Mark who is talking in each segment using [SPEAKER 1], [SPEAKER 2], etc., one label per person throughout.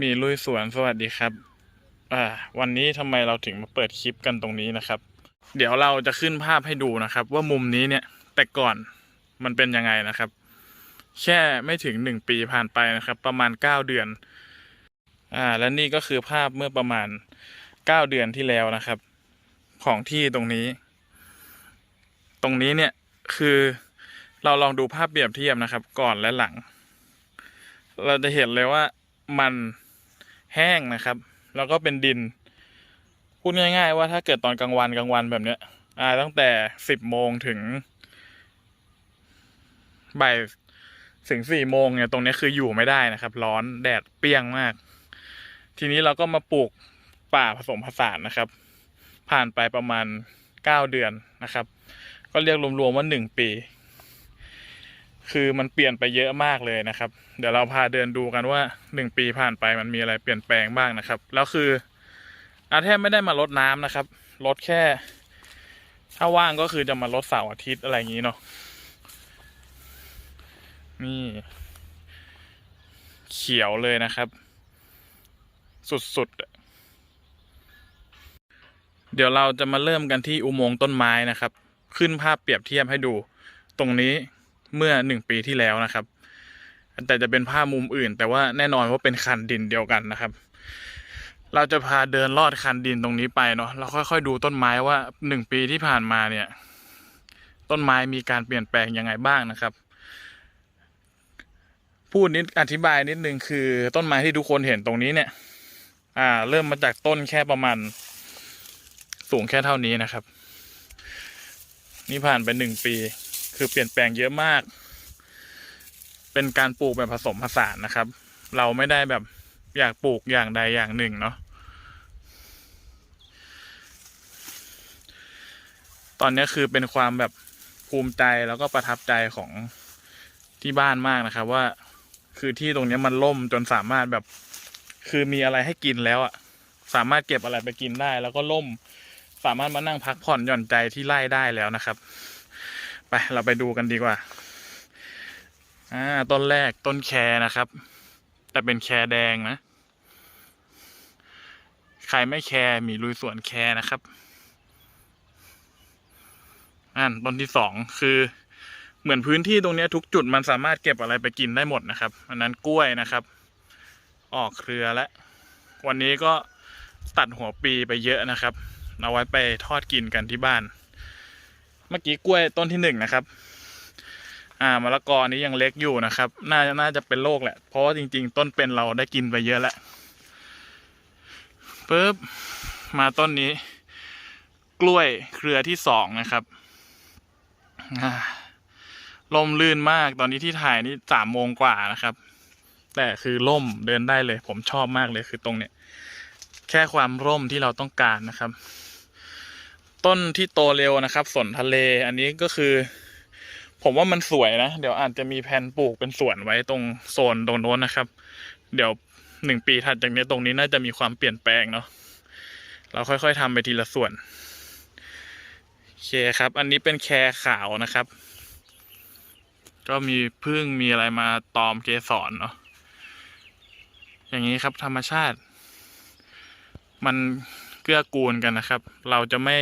[SPEAKER 1] มีลุยสวนสวัสดีครับ อ่า วันนี้ทำไมเราถึงมาเปิดคลิปกันตรงนี้นะครับ เดี๋ยวเราจะขึ้นภาพให้ดูนะครับ ว่ามุมนี้เนี่ย แต่ก่อนมันเป็นยังไงนะครับ แค่ไม่ถึงหนึ่งปีผ่านไปนะครับ ประมาณเก้าเดือน อ่า และนี่ก็คือภาพเมื่อประมาณเก้าเดือนที่แล้วนะครับ ของที่ตรงนี้ ตรงนี้เนี่ยคือเราลองดูภาพเปรียบเทียบนะครับ ก่อนและหลัง เราจะเห็นเลยว่ามัน แห้งนะครับ แล้วก็เป็นดิน พูดง่ายๆว่าถ้าเกิดตอนกลางวันกลางวันแบบเนี้ย อ่า ตั้งแต่สิบโมงถึงบ่ายถึงสี่โมงเนี่ยตรงนี้คืออยู่ไม่ได้นะครับ ร้อนแดดเปรี้ยงมาก ทีนี้เราก็มาปลูกป่าผสมผสานนะครับ ผ่านไปประมาณเก้าเดือนนะครับ ก็เรียกรวมๆว่าหนึ่งปี คือมันเปลี่ยนไปเยอะมากเลยนะครับ เดี๋ยวเราพาเดินดูกันว่าหนึ่งปีผ่านไปมันมีอะไรเปลี่ยนแปลงบ้างนะครับ แล้วคืออาแทบไม่ได้มาลดน้ำนะครับลดแค่ ถ้าว่างก็คือจะมาลดเสาร์อาทิตย์อะไรอย่างนี้เนาะนี่ เขียวเลยนะครับ สุดๆ เดี๋ยวเราจะมาเริ่มกันที่อุโมงค์ต้นไม้นะครับ ขึ้นภาพเปรียบเทียบให้ดู ตรงนี้ เมื่อหนึ่งปีที่แล้วนะครับ แต่จะเป็นภาพมุมอื่น แต่ว่าแน่นอนว่าเป็นคันดินเดียวกันนะครับ เราจะพาเดินลอดคันดินตรงนี้ไปเนาะเราค่อยๆดูต้นไม้ว่าหนึ่งปีที่ผ่านมาเนี่ย ต้นไม้มีการเปลี่ยนแปลงยังไงบ้างนะครับ พูดนิดอธิบายนิดนึงคือต้นไม้ที่ทุกคนเห็นตรงนี้เนี่ย อ่า เริ่มมาจากต้นแค่ประมาณสูงแค่เท่านี้นะครับ นี่ผ่านไปหนึ่งปี คือเปลี่ยนแปลงเยอะมาก เป็นการปลูกแบบผสมผสานนะครับ เราไม่ได้แบบอยากปลูกอย่างใดอย่างหนึ่งเนาะตอนนี้คือเป็นความแบบภูมิใจแล้วก็ประทับใจของที่บ้านมากนะครับ ว่าคือที่ตรงนี้มันล่มจนสามารถแบบ คือมีอะไรให้กินแล้วอะสามารถเก็บอะไรไปกินได้ แล้วก็ล่ม สามารถมานั่งพักผ่อนหย่อนใจที่ไร่ได้แล้วนะครับ ไปเราไปดูกันดีกว่า อ่า ต้นแรกต้นแครนะครับ แต่เป็นแครแดงนะ ใครไม่แคร์มีลุยสวนแคร์นะครับอันต้นที่สองคือเหมือนพื้นที่ตรงนี้ทุกจุดมันสามารถเก็บอะไรไปกินได้หมดนะครับ อันนั้นกล้วยนะครับ ออกเครือแล้ว วันนี้ก็ตัดหัวปีไปเยอะนะครับ เอาไว้ไปทอดกินกันที่บ้าน เมื่อกี้กล้วยต้นที่หนึ่งนะครับ อ่ามะละกอนี้ยังเล็กอยู่นะครับ น่าจะน่าจะเป็นโรคแหละ เพราะว่าจริง ๆ ต้นเป็นเราได้กินไปเยอะแล้วปึ๊บมาต้นนี้ กล้วยเครือที่สองนะครับอ่าลมลื่นมากตอนนี้ที่ถ่ายนี่สามโมงกว่านะครับ แต่คือล่มเดินได้เลย ผมชอบมากเลยคือตรงเนี้ย แค่ความร่มที่เราต้องการนะครับ ต้นที่โตเร็วนะครับ สนทะเลอันนี้ก็คือ ผมว่ามันสวยนะ เดี๋ยวอาจจะมีแผนปลูกเป็นสวนไว้ตรงโซนตรงโน้นนะครับ เดี๋ยวหนึ่งปีถัดจากนี้ตรงนี้น่าจะมีความเปลี่ยนแปลงเนาะเราค่อยๆทำไปทีละส่วนโอเคครับ อันนี้เป็นแครขาวนะครับ ก็มีพึ่งมีอะไรมาตอมเกสรเนาะอย่างนี้ครับธรรมชาติ มัน กื้อกูลกันนะครับ เราจะไม่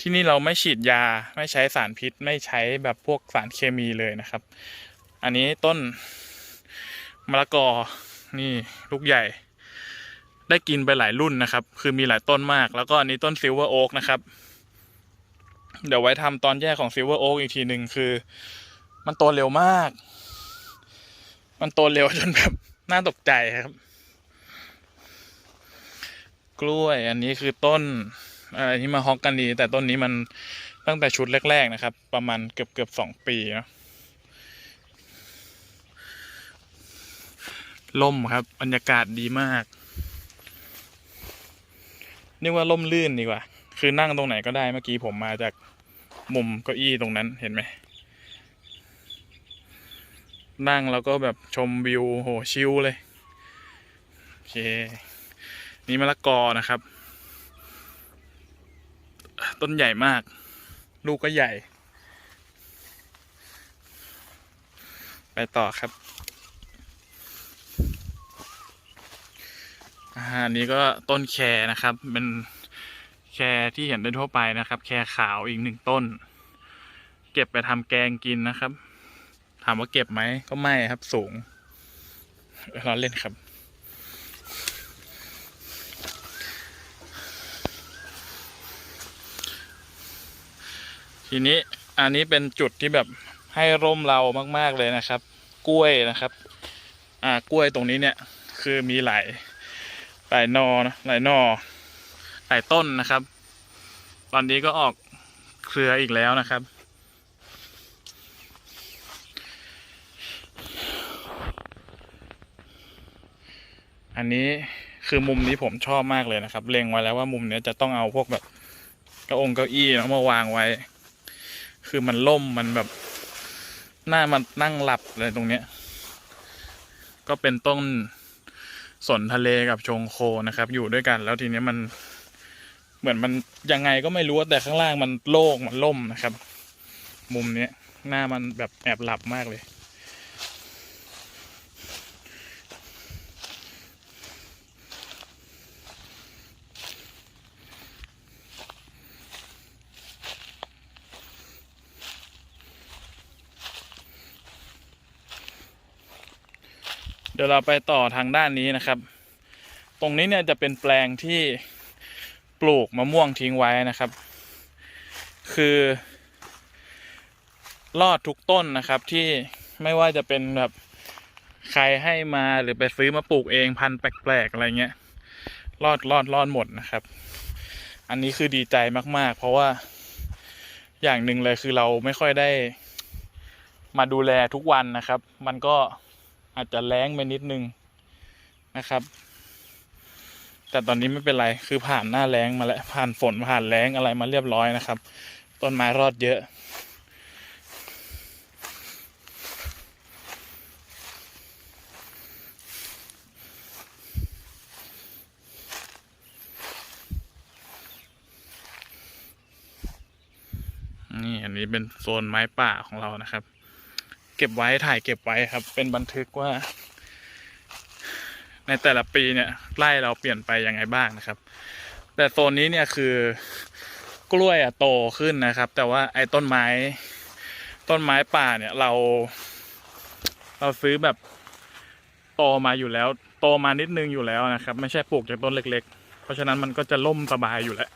[SPEAKER 1] ที่นี่เราไม่ฉีดยาไม่ใช้สารพิษ ไม่ใช้แบบพวกสารเคมีเลยนะครับ อันนี้ต้นมะละกอนี่ลูกใหญ่ ได้กินไปหลายรุ่นนะครับ คือมีหลายต้นมาก แล้วก็อันนี้ต้นซิลเวอร์โอ๊กนะครับ เดี๋ยวไว้ทำตอนแยกของซิลเวอร์โอ๊กอีกทีหนึ่งคือ มันโตเร็วมาก มันโตเร็วจนแบบน่าตกใจครับ กล้วย อันนี้คือต้นอันนี้มาฮอกกันดี แต่ต้นนี้มันตั้งแต่ชุดแรก ๆ นะครับ ประมาณเกือบเกือบสองปีเนาะล่มครับบรรยากาศดีมากเรียกว่าล่มลื่นดีกว่า คือนั่งตรงไหนก็ได้เมื่อกี้ผมมาจากมุมเก้าอี้ตรงนั้นเห็นไหม นั่งแล้วก็แบบชมวิวโหชิลเลย โอเค นี่มะละกอนะครับ ต้นใหญ่มาก ลูกก็ใหญ่ ไปต่อครับอันนี้ก็ต้นแครนะครับ เป็นแครที่เห็นได้ทั่วไปนะครับ แครขาวอีกหนึ่งต้น เก็บไปทำแกงกินนะครับ ถามว่าเก็บไหมก็ไม่ครับสูงเราเล่นครับ ทีนี้อันนี้เป็นจุดที่แบบให้ร่มเรามากๆเลยนะครับ กล้วยนะครับ อ่ากล้วยตรงนี้เนี่ยคือมีหลายหลายนอนะหลายนอหลายต้นนะครับ ตอนนี้ก็ออกเครืออีกแล้วนะครับ อันนี้คือมุมนี้ผมชอบมากเลยนะครับ เล็งไว้แล้วว่ามุมเนี้ยจะต้องเอาพวกแบบก้าองเก้าอี้นะมาวางไว้ คือมันล่มมันแบบหน้ามันนั่งหลับอะไรตรงเนี้ย ก็เป็นต้นสนทะเลกับชงโคนะครับ อยู่ด้วยกัน แล้วทีเนี้ยมันเหมือนมันยังไงก็ไม่รู้แต่ข้างล่างมันโล่งมันล่มนะครับ มุมเนี้ยหน้ามันแบบแอบหลับมากเลย ดี๋ยวเราไปต่อทางด้านนี้นะครับ ตรงนี้เนี่ยจะเป็นแปลงที่ปลูกมะม่วงทิ้งไว้นะครับ คือ รอดทุกต้นนะครับที่ไม่ว่าจะเป็นแบบใครให้มาหรือไปซื้อมาปลูกเองพันแปลกๆอะไรเงี้ย รอดรอดรอดหมดนะครับ อันนี้คือดีใจมาก ๆ เพราะว่าอย่างหนึ่งเลยคือเราไม่ค่อยได้มาดูแลทุกวันนะครับ มันก็ อาจจะแรงไปนิดนึงนะครับ แต่ตอนนี้ไม่เป็นไรคือผ่านหน้าแรงมาแล้วผ่านฝนผ่านแรงอะไรมาเรียบร้อยนะครับ ต้นไม้รอดเยอะนี่อันนี้เป็นโซนไม้ป่าของเรานะครับ เก็บไว้ถ่ายเก็บไว้ครับ เป็นบันทึกว่า ในแต่ละปีเนี่ยไร่เราเปลี่ยนไปยังไงบ้างนะครับ แต่โซนนี้เนี่ยคือกล้วยอะโตขึ้นนะครับ แต่ว่าไอ้ต้นไม้ ต้นไม้ป่าเนี่ยเรา เราซื้อแบบโตมาอยู่แล้ว โตมานิดนึงอยู่แล้วนะครับ ไม่ใช่ปลูกจากต้นเล็ก ๆ เพราะฉะนั้นมันก็จะล่มสบายอยู่แล้ว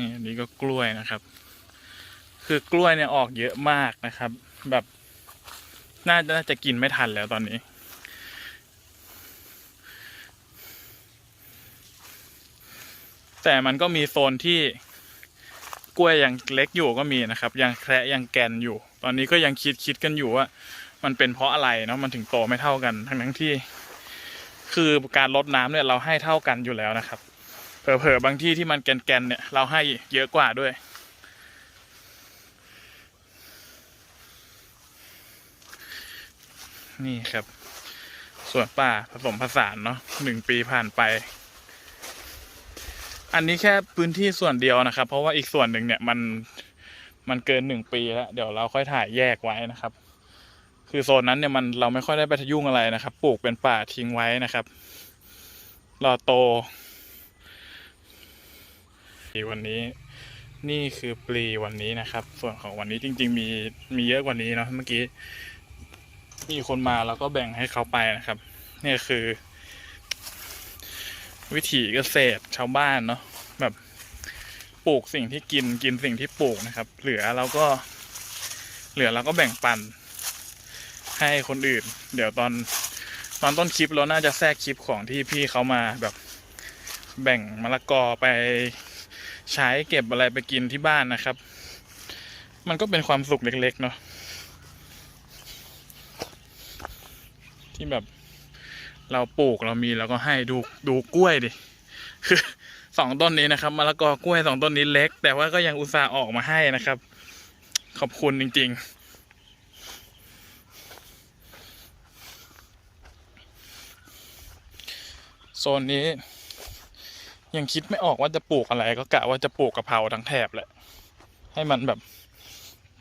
[SPEAKER 1] นี่อันนี้ก็กล้วยนะครับ คือกล้วยเนี่ยออกเยอะมากนะครับ แบบน่าจะน่าจะกินไม่ทันแล้วตอนนี้ แต่มันก็มีโซนที่กล้วยยังเล็กอยู่ก็มีนะครับ ยังแคระยังแกนอยู่ ตอนนี้ก็ยังคิดคิดกันอยู่ว่า มันเป็นเพราะอะไรเนาะมันถึงโตไม่เท่ากัน ทั้งทั้งที่ คือการลดน้ำเนี่ยเราให้เท่ากันอยู่แล้วนะครับ เผลอๆบางที่ที่มันแกนๆเนี่ย เราให้เยอะกว่าด้วย นี่ครับ ส่วนป่าผสมผสานเนาะหนึ่งปีผ่านไป อันนี้แค่พื้นที่ส่วนเดียวนะครับ เพราะว่าอีกส่วนหนึ่งเนี่ยมันมันเกินหนึ่งปีแล้ว เดี๋ยวเราค่อยถ่ายแยกไว้นะครับ คือโซนนั้นเนี่ยมันเราไม่ค่อยได้ไปยุ่งอะไรนะครับ ปลูกเป็นป่าทิ้งไว้นะครับ รอโตีวันนี้ นี่คือปลีวันนี้นะครับ ส่วนของวันนี้จริง ๆ มีมีเยอะกว่านี้เนาะเมื่อกี้ มีคนมาเราก็แบ่งให้เขาไปนะครับ นี่คือ วิถีเกษตรชาวบ้านเนาะแบบปลูกสิ่งที่กินกินสิ่งที่ปลูกนะครับ เหลือเราก็ เหลือเราก็แบ่งปัน ให้คนอื่น เดี๋ยวตอนตอนต้นคลิปเราน่าจะแทรกคลิปของที่พี่เขามาแบบ แบ่งมะละกอไป ใช้เก็บอะไรไปกินที่บ้านนะครับ มันก็เป็นความสุขเล็ก ๆ เนาะที่แบบ เราปลูกเรามีเราก็ให้ดูดูกล้วยดิคือสองต้นนี้นะครับมะละกอกล้วยสองต้นนี้เล็ก แต่ว่าก็ยังอุตส่าห์ออกมาให้นะครับ ขอบคุณจริง ๆโซนนี้ ยังคิดไม่ออกว่าจะปลูกอะไรก็กะว่าจะปลูกกะเพราทั้งแถบแหละ ให้มันแบบ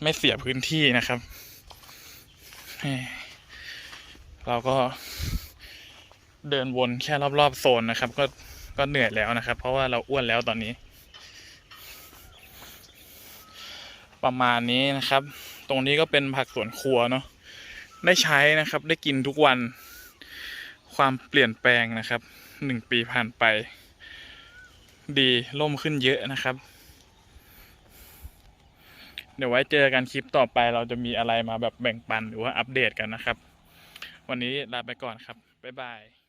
[SPEAKER 1] ไม่เสียพื้นที่นะครับ เราก็เดินวนแค่รอบๆโซนนะครับ ก็ก็เหนื่อยแล้วนะครับ เพราะว่าเราอ้วนแล้วตอนนี้ ประมาณนี้นะครับ ตรงนี้ก็เป็นผักสวนครัวเนาะได้ใช้นะครับ ได้กินทุกวันความเปลี่ยนแปลงนะครับหนึ่งปีผ่านไป ดีล่มขึ้นเยอะนะครับ เดี๋ยวไว้เจอกันคลิปต่อไปเราจะมีอะไรมาแบบแบ่งปันหรือว่าอัปเดตกันนะครับ วันนี้ลาไปก่อนครับ บ๊ายบาย